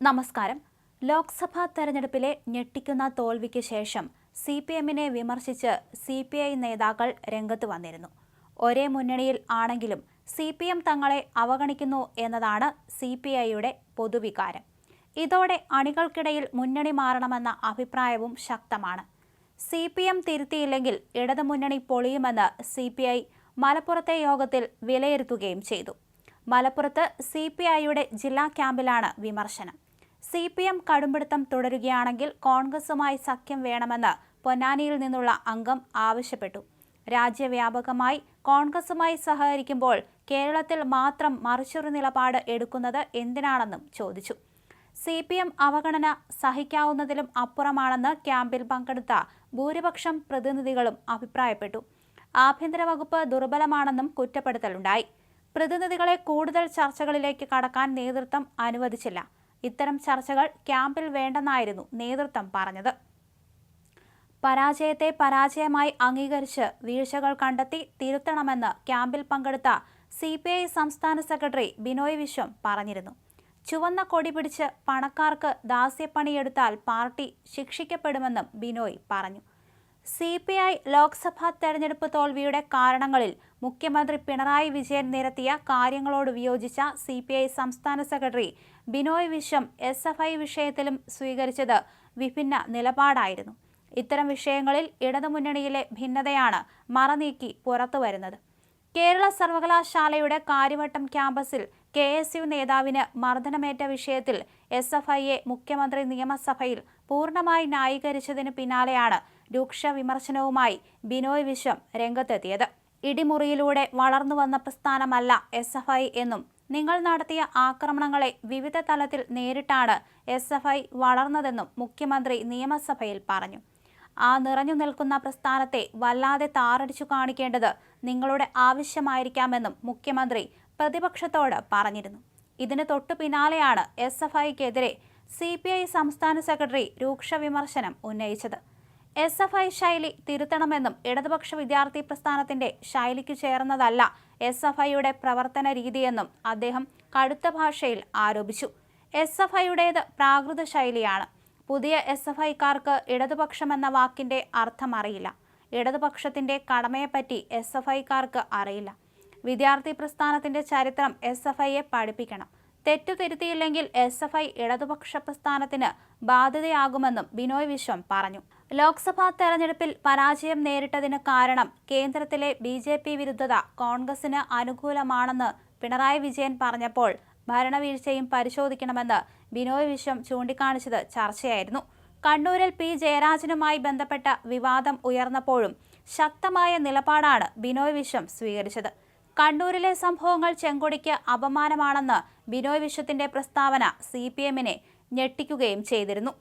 നമസ്കാരം. ലോക്സഭാ തെരഞ്ഞെടുപ്പിലെ ഞെട്ടിക്കുന്ന തോൽവിക്ക് ശേഷം സി പി എമ്മിനെ വിമർശിച്ച് സി പി ഐ നേതാക്കൾ രംഗത്ത് വന്നിരുന്നു. ഒരേ മുന്നണിയിൽ ആണെങ്കിലും സി പി എം തങ്ങളെ അവഗണിക്കുന്നു എന്നതാണ് സി പി ഐയുടെ പൊതുവികാരം. ഇതോടെ അണികൾക്കിടയിൽ മുന്നണി മാറണമെന്ന അഭിപ്രായവും ശക്തമാണ്. സി പി എം തിരുത്തിയില്ലെങ്കിൽ ഇടതുമുന്നണി പൊളിയുമെന്ന് സി പി ഐ മലപ്പുറത്തെ യോഗത്തിൽ വിലയിരുത്തുകയും ചെയ്തു. മലപ്പുറത്ത് സി പി ഐയുടെ ജില്ലാ ക്യാമ്പിലാണ് വിമർശനം. സി പി എം കടുംപിടുത്തം തുടരുകയാണെങ്കിൽ കോൺഗ്രസുമായി സഖ്യം വേണമെന്ന് പൊന്നാനിയിൽ നിന്നുള്ള അംഗം ആവശ്യപ്പെട്ടു. രാജ്യവ്യാപകമായി കോൺഗ്രസുമായി സഹകരിക്കുമ്പോൾ കേരളത്തിൽ മാത്രം മറിച്ചൊരു നിലപാട് എടുക്കുന്നത് എന്തിനാണെന്നും ചോദിച്ചു. സി പി എം അവഗണന സഹിക്കാവുന്നതിലും അപ്പുറമാണെന്ന് ക്യാമ്പിൽ പങ്കെടുത്ത ഭൂരിപക്ഷം പ്രതിനിധികളും അഭിപ്രായപ്പെട്ടു. ആഭ്യന്തര വകുപ്പ് ദുർബലമാണെന്നും കുറ്റപ്പെടുത്തലുണ്ടായി. പ്രതിനിധികളെ കൂടുതൽ ചർച്ചകളിലേക്ക് കടക്കാൻ നേതൃത്വം അനുവദിച്ചില്ല. ഇത്തരം ചർച്ചകൾ ക്യാമ്പിൽ വേണ്ടെന്നായിരുന്നു നേതൃത്വം പറഞ്ഞത്. പരാജയത്തെ പരാജയമായി അംഗീകരിച്ച് വീഴ്ചകൾ കണ്ടെത്തി തിരുത്തണമെന്ന് ക്യാമ്പിൽ പങ്കെടുത്ത സി പി ഐ സംസ്ഥാന സെക്രട്ടറി ബിനോയ് വിശ്വം പറഞ്ഞിരുന്നു. ചുവന്ന കൊടി പിടിച്ച് പണക്കാർക്ക് ദാസ്യപ്പണിയെടുത്താൽ പാർട്ടി ശിക്ഷിക്കപ്പെടുമെന്നും ബിനോയ് പറഞ്ഞു. സി പി ഐ ലോക്സഭാ തെരഞ്ഞെടുപ്പ് തോൽവിയുടെ കാരണങ്ങളിൽ മുഖ്യമന്ത്രി പിണറായി വിജയൻ നിരത്തിയ കാര്യങ്ങളോട് വിയോജിച്ച സി പി ഐ സംസ്ഥാന secretary Binoy Viswam S F I വിഷയത്തിലും സ്വീകരിച്ചത് വിഭിന്ന നിലപാടായിരുന്നു. ഇത്തരം വിഷയങ്ങളിൽ ഇടതുമുന്നണിയിലെ ഭിന്നതയാണ് മറനീക്കി പുറത്തുവരുന്നത് കേരള സർവകലാശാലയുടെ കാര്യവട്ടം ക്യാമ്പസിൽ കെ എസ് യു നേതാവിന് മർദ്ദനമേറ്റ വിഷയത്തിൽ എസ് എഫ് ഐയെ മുഖ്യമന്ത്രി നിയമസഭയിൽ പൂർണമായി ന്യായീകരിച്ചതിന് പിന്നാലെയാണ് രൂക്ഷ വിമർശനവുമായി ബിനോയ് വിശ്വം രംഗത്തെത്തിയത്. ഇടിമുറിയിലൂടെ വളർന്നുവന്ന പ്രസ്ഥാനമല്ല എസ് എഫ് ഐ എന്നും നിങ്ങൾ നടത്തിയ ആക്രമണങ്ങളെ വിവിധ തലത്തിൽ നേരിട്ടാണ് എസ് എഫ് ഐ വളർന്നതെന്നും മുഖ്യമന്ത്രി നിയമസഭയിൽ പറഞ്ഞു. ആ നിറഞ്ഞു നിൽക്കുന്ന പ്രസ്ഥാനത്തെ വല്ലാതെ താറടിച്ചു കാണിക്കേണ്ടത് നിങ്ങളുടെ ആവശ്യമായിരിക്കാമെന്നും മുഖ്യമന്ത്രി പ്രതിപക്ഷത്തോട് പറഞ്ഞിരുന്നു. ഇതിന് തൊട്ടു പിന്നാലെയാണ് എസ് എഫ് ഐക്കെതിരെ സി പി ഐ സംസ്ഥാന സെക്രട്ടറി രൂക്ഷ വിമർശനം ഉന്നയിച്ചത്. എസ് എഫ് ഐ ശൈലി തിരുത്തണമെന്നും ഇടതുപക്ഷ വിദ്യാർത്ഥി പ്രസ്ഥാനത്തിന്റെ ശൈലിക്ക് ചേർന്നതല്ല എസ് എഫ് ഐയുടെ പ്രവർത്തന രീതിയെന്നും അദ്ദേഹം കടുത്ത ഭാഷയിൽ ആരോപിച്ചു. എസ് എഫ് ഐയുടേത് പ്രാകൃത ശൈലിയാണ്. പുതിയ എസ് എഫ് ഐക്കാർക്ക് ഇടതുപക്ഷമെന്ന വാക്കിന്റെ അർത്ഥം അറിയില്ല. ഇടതുപക്ഷത്തിന്റെ കടമയെപ്പറ്റി എസ് എഫ് ഐക്കാർക്ക് അറിയില്ല. വിദ്യാർത്ഥി പ്രസ്ഥാനത്തിന്റെ ചരിത്രം എസ് എഫ് ഐയെ പഠിപ്പിക്കണം. തെറ്റു തിരുത്തിയില്ലെങ്കിൽ എസ് എഫ് ഐ ഇടതുപക്ഷ പ്രസ്ഥാനത്തിന് ബാധ്യതയാകുമെന്നും ബിനോയ് വിശ്വം പറഞ്ഞു. ലോക്സഭാ തെരഞ്ഞെടുപ്പിൽ പരാജയം നേരിട്ടതിന് കാരണം കേന്ദ്രത്തിലെ ബി ജെ പി വിരുദ്ധത കോൺഗ്രസിന് അനുകൂലമാണെന്ന് പിണറായി വിജയൻ പറഞ്ഞപ്പോൾ ഭരണവീഴ്ചയും പരിശോധിക്കണമെന്ന് ബിനോയ് വിശ്വം ചൂണ്ടിക്കാണിച്ചത് ചർച്ചയായിരുന്നു. കണ്ണൂരിൽ പി. ജയരാജനുമായി ബന്ധപ്പെട്ട വിവാദം ഉയർന്നപ്പോഴും ശക്തമായ നിലപാടാണ് ബിനോയ് വിശ്വം സ്വീകരിച്ചത്. കണ്ണൂരിലെ സംഭവങ്ങൾ ചെങ്കൊടിക്ക് അപമാനമാണെന്ന് ബിനോയ് വിശ്വത്തിന്റെ പ്രസ്താവന സി പി എമ്മിനെ ഞെട്ടിക്കുകയും ചെയ്തിരുന്നു.